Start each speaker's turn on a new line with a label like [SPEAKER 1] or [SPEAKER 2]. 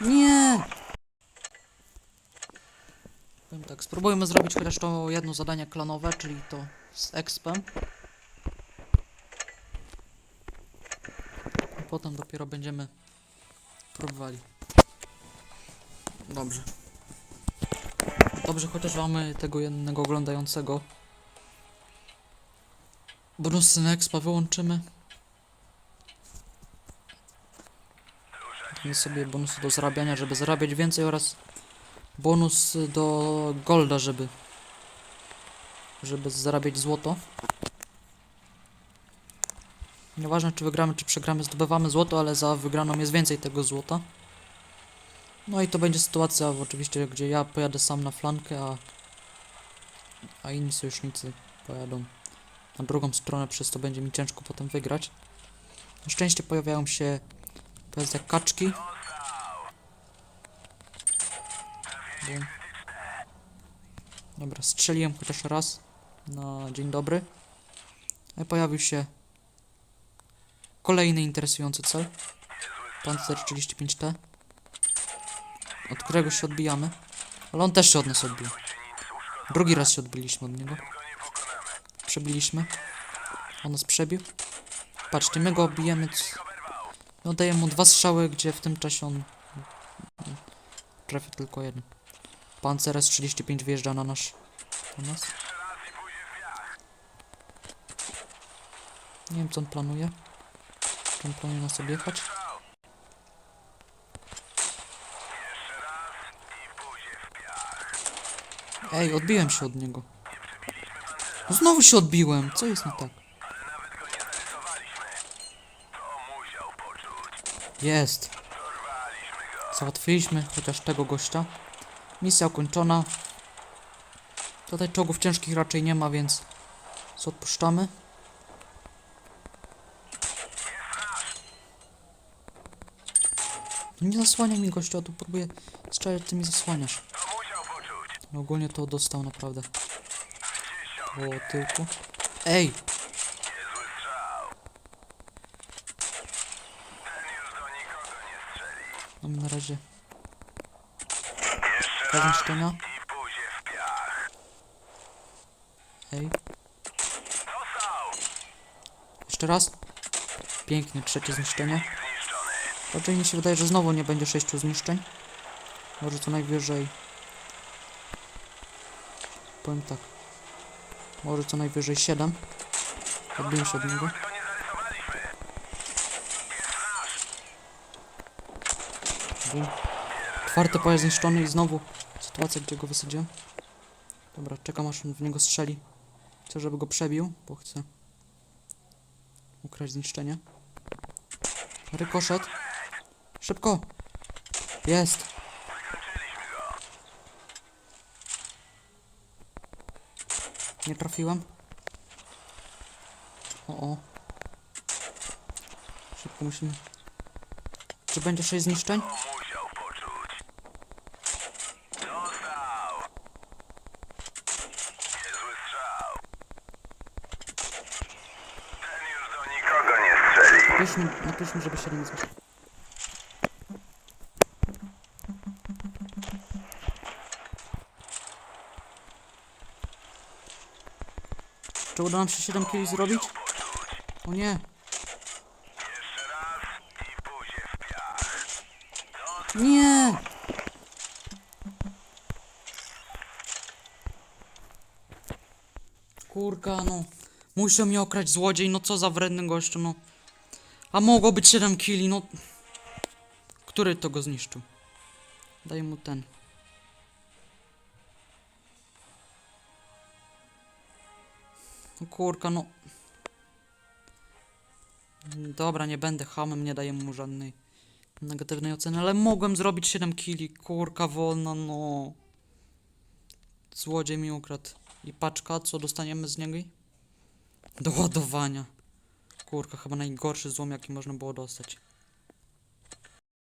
[SPEAKER 1] Nie! Powiem tak, spróbujmy zrobić chociaż to jedno zadanie klanowe, czyli to z expem. A potem dopiero będziemy próbowali. Dobrze. Dobrze, chociaż mamy tego jednego oglądającego. Bonusy na expa wyłączymy. Damy sobie bonusy do zarabiania, żeby zarabiać więcej oraz bonus do golda, żeby żeby zarabiać złoto. Nieważne czy wygramy, czy przegramy, zdobywamy złoto, ale za wygraną jest więcej tego złota. No i to będzie sytuacja oczywiście, gdzie ja pojadę sam na flankę, a, a inni sojusznicy pojadą na drugą stronę, przez to będzie mi ciężko potem wygrać. Na szczęście pojawiają się pojazdy jak kaczki. Dobra, strzeliłem chociaż raz na dzień dobry. A pojawił się kolejny interesujący cel. Panzer 35T. Od którego się odbijamy. Ale on też się od nas odbił. Drugi raz się odbiliśmy od niego. Przebiliśmy. On nas przebił. Patrzcie, my go odbijemy. No daję mu dwa strzały, gdzie w tym czasie on trafia tylko jeden. Panzer S35 wjeżdża na nasz... na nas. Nie wiem co on planuje. Czy on planuje nas objechać? Ej, odbiłem się od niego. No Znowu się odbiłem. Co jest nie tak? Jest. Załatwiliśmy chociaż tego gościa. Misja ukończona. Tutaj czołgów ciężkich raczej nie ma, więc co odpuszczamy. Nie zasłania mi gościa, a tu próbuję strzelać, ty mi zasłaniasz. No ogólnie to dostał naprawdę. Po tyłku. Ej! Na razie. Dwa zniszczenia. Ej. Jeszcze raz. Pięknie, trzecie zniszczenie. Raczej mi się wydaje, że znowu nie będzie sześciu zniszczeń. Może co najwyżej. Powiem tak. Może co najwyżej 7. Odbiłem się od niego. Bum. Czwarty pojazd zniszczony i znowu sytuacja, gdzie go wysadziłem. Dobra, czekam aż on w niego strzeli. Chcę, żeby go przebił, bo chcę ukraść zniszczenie. Rykoszet. Szybko! Jest! Nie trafiłem. O, o. Szybko musimy. Czy będzie 6 zniszczeń? Napiszmy, napiszmy żeby 7 zniszczeń. Czy uda nam się 7 kili zrobić? O nie! Nie! Kurka, no. Musiał mnie okraść złodziej, no co za wredny gościu, no. A mogło być 7 kili, no. Który to go zniszczył? Daj mu ten. No kurka, no. Dobra, nie będę hamem, nie daję mu żadnej negatywnej oceny, ale mogłem zrobić 7 kili. Kurka wolna, no. Złodziej mi ukradł. I paczka, co dostaniemy z niego? Do ładowania. Kurka, chyba najgorszy złom, jaki można było dostać.